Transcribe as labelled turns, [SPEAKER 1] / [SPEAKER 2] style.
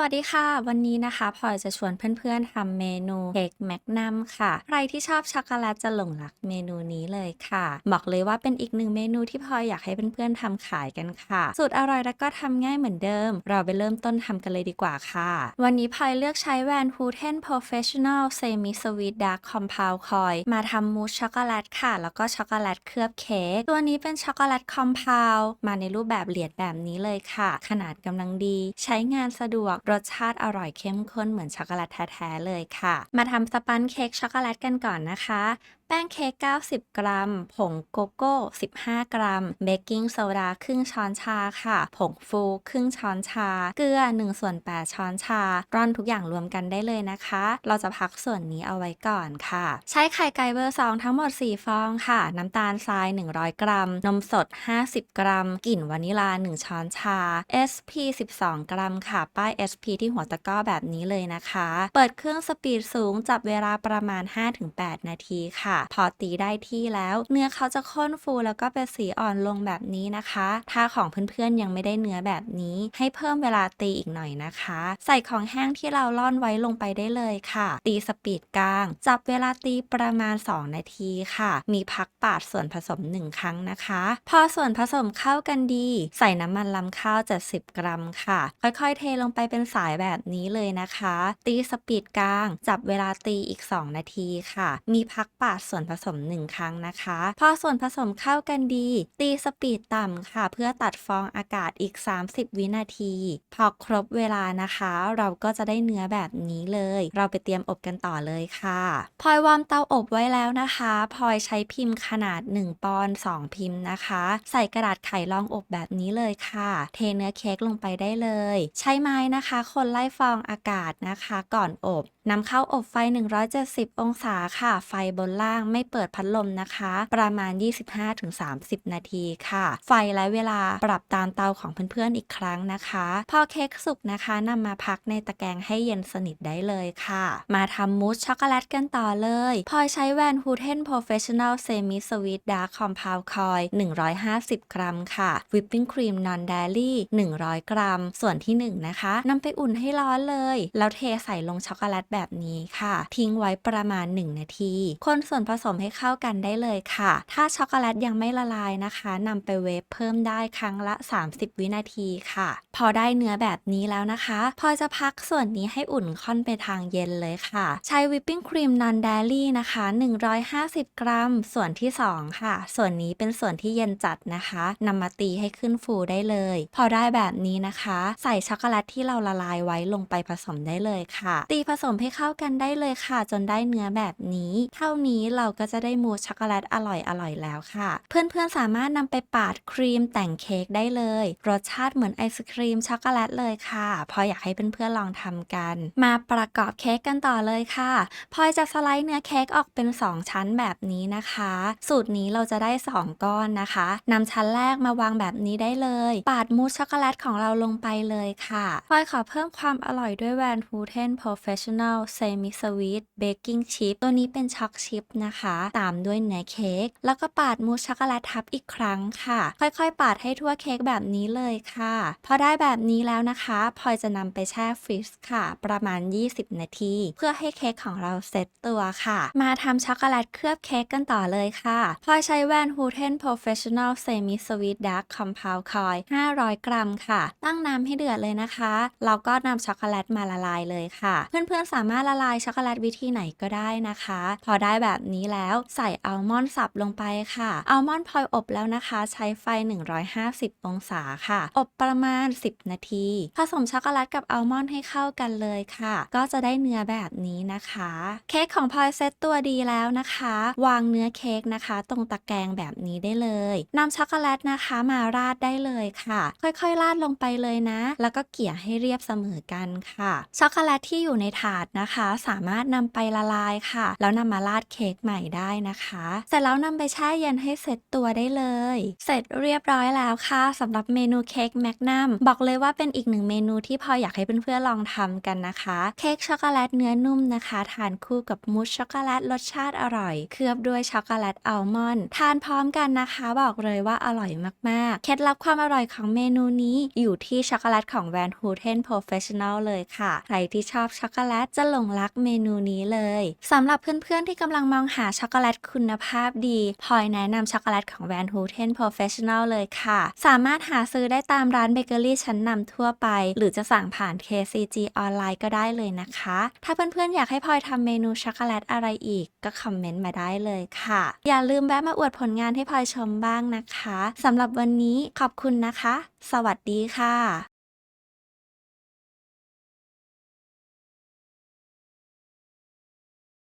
[SPEAKER 1] วัสดีค่ะ วันนี้นะคะพลอยจะชวนเพื่อนๆทำเมนูเค้กแมกนัมค่ะ ใครที่ชอบช็อกโกแลตจะหลงรักเมนูนี้เลยค่ะ บอกเลยว่าเป็นอีกหนึ่งเมนูที่พลอยอยากให้เพื่อนๆทำขายกันค่ะ สูตรอร่อยและก็ทำง่ายเหมือนเดิม เราไปเริ่มต้นทำกันเลยดีกว่าค่ะ วันนี้พลอยเลือกใช้แวนฮูเทน Professional Semi Sweet Dark Compound Coil มาทำมูสช็อกโกแลตค่ะ แล้วก็ช็อกโกแลตเคลือบเค้กตัวนี้เป็นช็อกโกแลตคอมเพลมาในรูปแบบเหรียญแบบนี้เลยค่ะ ขนาดกำลังดี ใช้งานสะดวกรสชาติอร่อยเข้มข้นเหมือนช็อกโกแลตแท้ๆเลยค่ะ มาทำสปันเค้กช็อกโกแลตกันก่อนนะคะ แป้งเค้ก90 กรัม ผงโกโก้ 15 กรัม เบกกิ้งโซดาครึ่งช้อนชาค่ะ ผงฟูครึ่งช้อนชา เกลือ1ส่วน8ช้อนชา ร่อนทุกอย่างรวมกันได้เลยนะคะ เราจะพักส่วนนี้เอาไว้ก่อนค่ะ ใช้ไข่ไก่เบอร์2ทั้งหมด 4 ฟองค่ะ น้ำตาลทราย 100 กรัม นมสด 50 กรัม กลิ่นวานิลา 1 ช้อนชา SP 12 กรัมค่ะ ป้าย SP ที่หัวตะกร้อแบบนี้เลยนะคะ เปิดเครื่องสปีดสูงจับเวลาประมาณ 5-8 นาทีค่ะพอตีได้ที่แล้ว เนื้อเขาจะข้นฟูแล้วก็เป็นสีอ่อนลงแบบนี้นะคะ ถ้าของเพื่อนๆยังไม่ได้เนื้อแบบนี้ ให้เพิ่มเวลาตีอีกหน่อยนะคะ ใส่ของแห้งที่เราล่อนไว้ลงไปได้เลยค่ะ ตีสปีดกลาง จับเวลาตีประมาณ 2 นาทีค่ะ มีพักปาดส่วนผสม 1 ครั้งนะคะ พอส่วนผสมเข้ากันดี ใส่น้ำมันลำข้าว70 กรัมค่ะ ค่อยๆ เทลงไปเป็นสายแบบนี้เลยนะคะ ตีสปีดกลาง จับเวลาตีอีก 2 นาทีค่ะ มีพักปาดส่วนผสม 1 ครั้งนะคะ พอส่วนผสมเข้ากันดี ตีสปีดต่ำค่ะ เพื่อตัดฟองอากาศอีก 30 วินาที พอครบเวลานะคะ เราก็จะได้เนื้อแบบนี้เลย เราไปเตรียมอบกันต่อเลยค่ะพลอยวอร์มเตาอบไว้แล้วนะคะพลอยใช้พิมพ์ขนาด 1 ปอนด์2พิมพ์นะคะ ใส่กระดาษไขรองอบแบบนี้เลยค่ะ เทเนื้อเค้กลงไปได้เลย ใช้ไม้นะคะ คนไล่ฟองอากาศนะคะ ก่อนอบนำเข้าอบไฟ 170 องศาค่ะ ไฟบนล่างไม่เปิดพัดลมนะคะ ประมาณ 25-30 นาทีค่ะ ไฟและเวลาปรับตามเตาของเพื่อนๆอีกครั้งนะคะ พอเค้กสุกนะคะนำมาพักในตะแกรงให้เย็นสนิทได้เลยค่ะ มาทำมูสช็อกโกแลตกันต่อเลย พอยใช้แวนฮูเทน Professional Semi Sweet Dark Compound Coil 150 กรัมค่ะวิปปิ้งครีม Non Dairy 100 กรัม ส่วนที่ 1 นะคะนำไปอุ่นให้ร้อนเลย แล้วเทใส่ลงช็อกโกแลตแบบนี้ค่ะ ทิ้งไว้ประมาณ 1 นาที คนส่วนผสมให้เข้ากันได้เลยค่ะ ถ้าช็อกโกแลตยังไม่ละลายนะคะนำไปเวฟเพิ่มได้ครั้งละ 30 วินาทีค่ะ พอได้เนื้อแบบนี้แล้วนะคะ พอจะพักส่วนนี้ให้อุ่นค่อนไปทางเย็นเลยค่ะ ใช้วิปปิ้งครีมนอนเดลี่นะคะ 150 กรัม ส่วนที่ 2 ค่ะ ส่วนนี้เป็นส่วนที่เย็นจัดนะคะนำมาตีให้ขึ้นฟูได้เลย พอได้แบบนี้นะคะ ใส่ช็อกโกแลตที่เราละลายไว้ลงไปผสมได้เลยค่ะ ตีผสมให้เข้ากันได้เลยค่ะ จนได้เนื้อแบบนี้ เท่านี้เราก็จะได้มูสช็อกโกแลตอร่อยอร่อยแล้วค่ะ เพื่อนๆสามารถนำไปปาดครีมแต่งเค้กได้เลย รสชาติเหมือนไอศครีมช็อกโกแลตเลยค่ะพออยากให้เพื่อนๆลองทำกัน มาประกอบเค้กกันต่อเลยค่ะพลอยจะสไลด์เนื้อเค้กออกเป็น 2 ชั้นแบบนี้นะคะ สูตรนี้เราจะได้ 2 ก้อนนะคะนำชั้นแรกมาวางแบบนี้ได้เลย ปาดมูสช็อกโกแลตของเราลงไปเลยค่ะพลอยขอเพิ่มความอร่อยด้วยแวนฮูเทน Professional Semi Sweet Baking Chip ตัวนี้เป็นช็อกชิพนะคะ ตามด้วยเนื้อเค้กแล้วก็ปาดมูสช็อกโกแลตทับอีกครั้งค่ะ ค่อยๆ ปาดให้ทั่วเค้กแบบนี้เลยค่ะ พอได้แบบนี้แล้วนะคะพลอยจะนำไปแช่ฟรีซค่ะ ประมาณ 20 นาที เพื่อให้เค้กของเราเซตตัวค่ะ มาทำช็อกโกแลตเคลือบเค้กกันต่อเลยค่ะพลอยใช้แว่นฮูเทน Professional Semi Sweet Dark Compound Coil 500 กรัมค่ะ ตั้งน้ำให้เดือดเลยนะคะแล้วก็นำช็อกโกแลตมาละลายเลยค่ะ เพื่อนๆสามารถละลายช็อกโกแลตวิธีไหนก็ได้นะคะ พอได้แบบนี้แล้ว ใส่อัลมอนด์สับลงไปค่ะอัลมอนด์พลอยอบแล้วนะคะ ใช้ไฟ 150 องศาค่ะ อบประมาณ 10 นาที ผสมช็อกโกแลตกับอัลมอนด์ให้เข้ากันเลยค่ะ ก็จะได้เนื้อแบบนี้นะคะ เค้กของพลอยเซตตัวดีแล้วนะคะ วางเนื้อเค้กนะคะ ตรงตะแกรงแบบนี้ได้เลยนำช็อกโกแลตนะคะมาราดได้เลยค่ะ ค่อยๆราดลงไปเลยนะ แล้วก็เกี่ยให้เรียบเสมอกันค่ะช็อกโกแลตที่อยู่ในถาดนะคะ สามารถนำไปละลายค่ะ แล้วนำมาราดเค้กใหม่ได้นะคะ เสร็จแล้วนำไปแช่เย็นให้เสร็จตัวได้เลย เสร็จเรียบร้อยแล้วค่ะสำหรับเมนูเค้กแมกนัมบอกเลยว่าเป็นอีกหนึ่งเมนูที่พออยากให้เพื่อนๆลองทำกันนะคะ เค้กช็อกโกแลตเนื้อนุ่มนะคะ ทานคู่กับมูสช็อกโกแลตรสชาติอร่อย เคลือบด้วยช็อกโกแลตอัลมอนด์ทานพร้อมกันนะคะ บอกเลยว่าอร่อยมากๆ เคล็ดลับความอร่อยของเมนูนี้อยู่ที่ช็อกโกแลตของแวนฮูเทนโปรเฟชชั่นอลเลยค่ะ ใครที่ชอบช็อกโกแลตจะหลงรักเมนูนี้เลยสำหรับเพื่อนๆที่กำลังมองหาช็อกโกแลตคุณภาพดีพลอยแนะนำช็อกโกแลตของแวนฮูเทนโปรเฟชชั่นอลเลยค่ะ สามารถหาซื้อได้ตามร้านเบเกอรี่ชั้นนำทั่วไป หรือจะสั่งผ่าน KCG ออนไลน์ก็ได้เลยนะคะ ถ้าเพื่อนๆ อยากให้พลอยทำเมนูช็อกโกแลตอะไรอีก ก็คอมเมนต์มาได้เลยค่ะ อย่าลืมแวะมาอวดผลงานให้พลอยชมบ้างนะคะสำหรับวันนี้ขอบคุณนะคะ สวัสดีค่ะ